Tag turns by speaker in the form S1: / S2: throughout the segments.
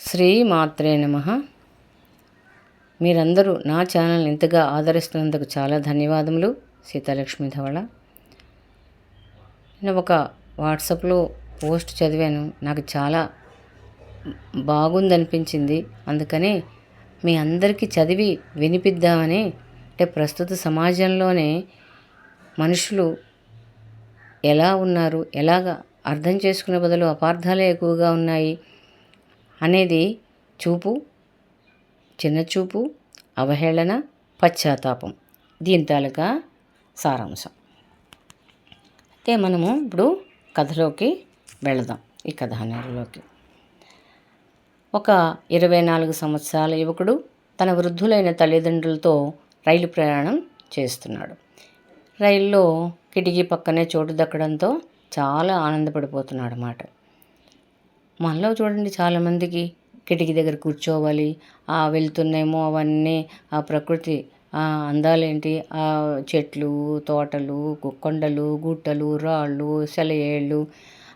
S1: శ్రీ మాత్రే నమ. మీరందరూ నా ఛానల్ ఇంతగా ఆదరిస్తున్నందుకు చాలా ధన్యవాదములు సీతాలక్ష్మి ధవళ. నేను ఒక వాట్సాప్లో పోస్ట్ చదివాను. నాకు చాలా బాగుందనిపించింది. అందుకనే మీ అందరికీ చదివి వినిపిద్దామని అంటే ప్రస్తుత సమాజంలోనే మనుషులు ఎలా ఉన్నారు ఎలాగ అర్థం చేసుకునే బదులు అపార్థాలే ఎక్కువగా ఉన్నాయి అనేది చూపు చిన్న చూపు అవహేళన పశ్చాత్తాపం. దీని తాలూకా సారాంశం. అయితే మనము ఇప్పుడు కథలోకి వెళదాం. ఈ కథానరులోకి ఒక ఇరవై నాలుగు సంవత్సరాల యువకుడు తన వృద్ధులైన తల్లిదండ్రులతో రైలు ప్రయాణం చేస్తున్నాడు. రైల్లో కిటికీ పక్కనే చోటు దక్కడంతో చాలా ఆనందపడిపోతున్నాడు అన్నమాట. మనలో చూడండి చాలామందికి కిటికీ దగ్గర కూర్చోవాలి ఆ వెళ్తున్నాయేమో అవన్నీ ఆ ప్రకృతి ఆ అందాలేంటి? ఆ చెట్లు తోటలు కొండలు గుట్టలు రాళ్ళు సెలయేళ్ళు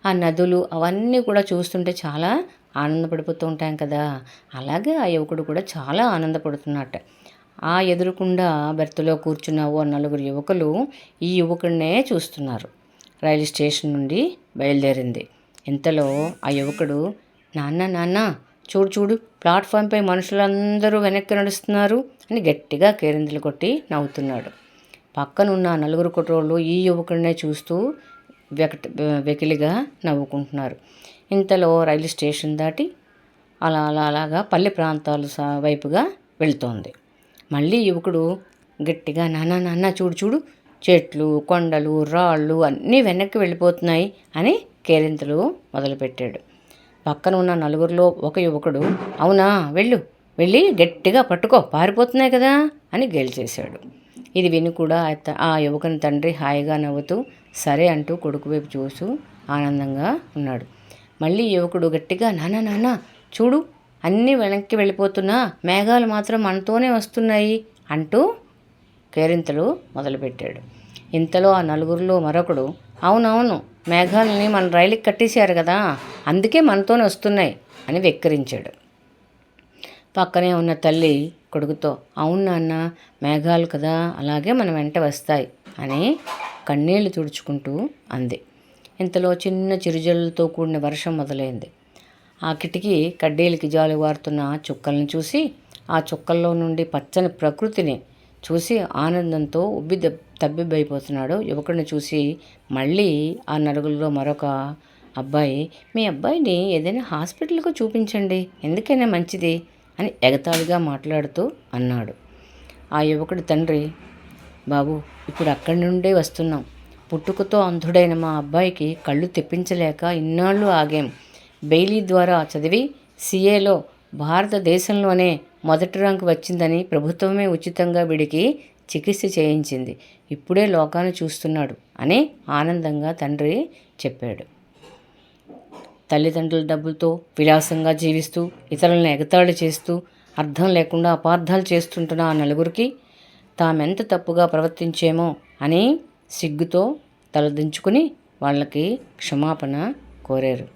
S1: ఆ నదులు అవన్నీ కూడా చూస్తుంటే చాలా ఆనందపడిపోతూ ఉంటాం కదా. అలాగే ఆ యువకుడు కూడా చాలా ఆనందపడుతున్నట్ట. ఆ ఎదురుకుండా బెర్త్లో కూర్చున్న ఓ నలుగురు యువకులు ఈ యువకుడినే చూస్తున్నారు. రైలు స్టేషన్ నుండి బయలుదేరింది. ఇంతలో ఆ యువకుడు నాన్న నాన్న చూడు చూడు ప్లాట్ఫామ్పై మనుషులందరూ వెనక్కి నడుస్తున్నారు అని గట్టిగా కేరింతలు కొట్టి నవ్వుతున్నాడు. పక్కనున్న నలుగురు కుట్రోళ్ళు ఈ యువకుడినే చూస్తూ వెకట వెకిలిగా నవ్వుకుంటున్నారు. ఇంతలో రైలు స్టేషన్ దాటి అలా అలా అలాగా పల్లె ప్రాంతాలు వైపుగా వెళుతోంది. మళ్ళీ యువకుడు గట్టిగా నాన్న నాన్న చూడు చూడు చెట్లు కొండలు రాళ్ళు అన్నీ వెనక్కి వెళ్ళిపోతున్నాయి అని కేరింతలు మొదలుపెట్టాడు. పక్కన ఉన్న నలుగురిలో ఒక యువకుడు అవునా వెళ్ళు వెళ్ళి గట్టిగా పట్టుకో పారిపోతున్నాయి కదా అని గేల్చేశాడు. ఇది విని కూడా ఆ యువకుని తండ్రి హాయిగా నవ్వుతూ సరే అంటూ కొడుకు వైపు చూస్తూ ఆనందంగా ఉన్నాడు. మళ్ళీ యువకుడు గట్టిగా నాన్న నాన్న చూడు అన్నీ వెనక్కి వెళ్ళిపోతున్నా మేఘాలు మాత్రం మనతోనే వస్తున్నాయి అంటూ కేరింతలు మొదలుపెట్టాడు. ఇంతలో ఆ నలుగురిలో మరొకడు అవునవును మేఘాలని మన రైలుకి కట్టేశారు కదా అందుకే మనతోనే వస్తున్నాయి అని వెక్కిరించాడు. పక్కనే ఉన్న తల్లి కొడుకుతో అవును నాన్న మేఘాలు కదా అలాగే మన వెంట వస్తాయి అని కన్నీళ్ళు తుడుచుకుంటూ అంది. ఇంతలో చిన్న చిరుజల్లుతో కూడిన వర్షం మొదలైంది. ఆ కిటికీ కడ్డీలకి జాలువారుతున్న చుక్కల్ని చూసి ఆ చుక్కల్లో నుండి పచ్చని ప్రకృతిని చూసి ఆనందంతో ఉబ్బి తబ్బిబ్బైపోతున్నాడు. యువకుడిని చూసి మళ్ళీ ఆ నలుగురిలో మరొక అబ్బాయి మీ అబ్బాయిని ఏదైనా హాస్పిటల్కు చూపించండి ఎందుకైనా మంచిది? అని ఎగతాళిగా మాట్లాడుతూ అన్నాడు. ఆ యువకుడి తండ్రి బాబు ఇప్పుడు అక్కడి నుండే వస్తున్నాం. పుట్టుకతో అంధుడైన మా అబ్బాయికి కళ్ళు తెప్పించలేక ఇన్నాళ్ళు ఆగాం. బెయిలీ ద్వారా చదివి సిఏలో భారతదేశంలోనే మొదటి ర్యాంకు వచ్చిందని ప్రభుత్వమే ఉచితంగా వీడికి చికిత్స చేయించింది. ఇప్పుడే లోకాన్ని చూస్తున్నాడు అని ఆనందంగా తండ్రి చెప్పాడు. తల్లిదండ్రుల డబ్బులతో విలాసంగా జీవిస్తూ ఇతరులను ఎగతాళి చేస్తూ అర్థం లేకుండా అపార్థాలు చేస్తుంటున్న ఆ నలుగురికి తామెంత తప్పుగా ప్రవర్తించేమో అని సిగ్గుతో తలదించుకుని వాళ్ళకి క్షమాపణ కోరారు.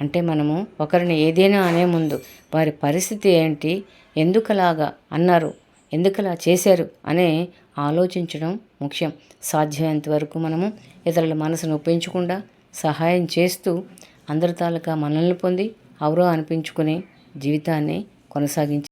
S1: అంటే మనము ఒకరిని ఏదైనా అనే ముందు వారి పరిస్థితి ఏంటి ఎందుకలాగా అన్నారు ఎందుకలా చేశారు అనే ఆలోచించడం ముఖ్యం. సాధ్యమైనంత వరకు మనము ఇతరుల మనసును ఒప్పించకుండా సహాయం చేస్తూ అందరి తాలూకా మనల్ని పొంది అవరో అనిపించుకునే జీవితాన్ని కొనసాగించి